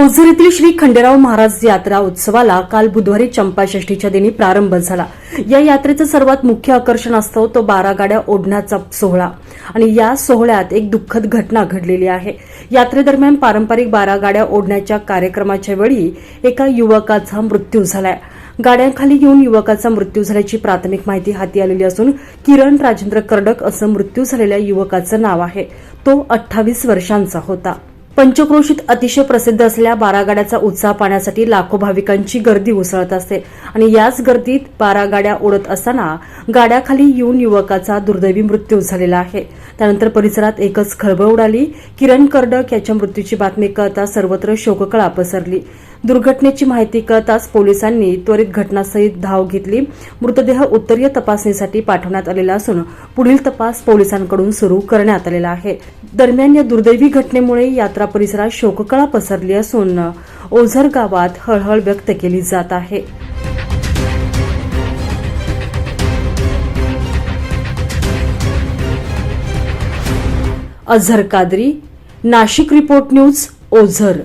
ओझर येथील श्री खंडेराव महाराज यात्रा उत्सवाला काल बुधवारी चंपाषष्ठीच्या दिनी प्रारंभ झाला. या यात्रेचं सर्वात मुख्य आकर्षण असतो तो बारा गाड्या ओढण्याचा सोहळा. आणि या सोहळ्यात एक दुःखद घटना घडलेली आहे. यात्रेदरम्यान पारंपरिक बारा गाड्या ओढण्याच्या कार्यक्रमाच्या वेळी एका युवकाचा मृत्यू झालाय. गाड्यांखाली येऊन युवकाचा मृत्यू झाल्याची प्राथमिक माहिती हाती आलेली असून किरण राजेंद्र कर्डक असं मृत्यू झालेल्या युवकाचं नाव आहे. तो अठ्ठावीस वर्षांचा होता. पंचक्रोशीत अतिशय प्रसिद्ध असलेल्या बारागाड्याचा उत्साह पाहण्यासाठी लाखो भाविकांची गर्दी उसळत असते. आणि याच गर्दीत बारागाड्या ओढत असताना गाड्याखाली येऊन युवकाचा दुर्दैवी मृत्यू झालेला आहे. त्यानंतर परिसरात एकच खळबळ उडाली. किरण कर्डक याच्या मृत्यूची बातमी कळता सर्वत्र शोककळा पसरली. दुर्घटनेची माहिती कळताच पोलिसांनी त्वरित घटनास्थळी धाव घेतली. मृतदेह उत्तरीय तपासणीसाठी पाठवण्यात आलेला असून पुढील तपास पोलिसांकडून सुरू करण्यात आलेला आहे. दरम्यान या दुर्दैवी घटनेमुळे यात्रा परिसरात शोककळा पसरली असून ओझर गावात हळहळ व्यक्त केली जात आहे. Azhar Kadri Nashik report news Ozar.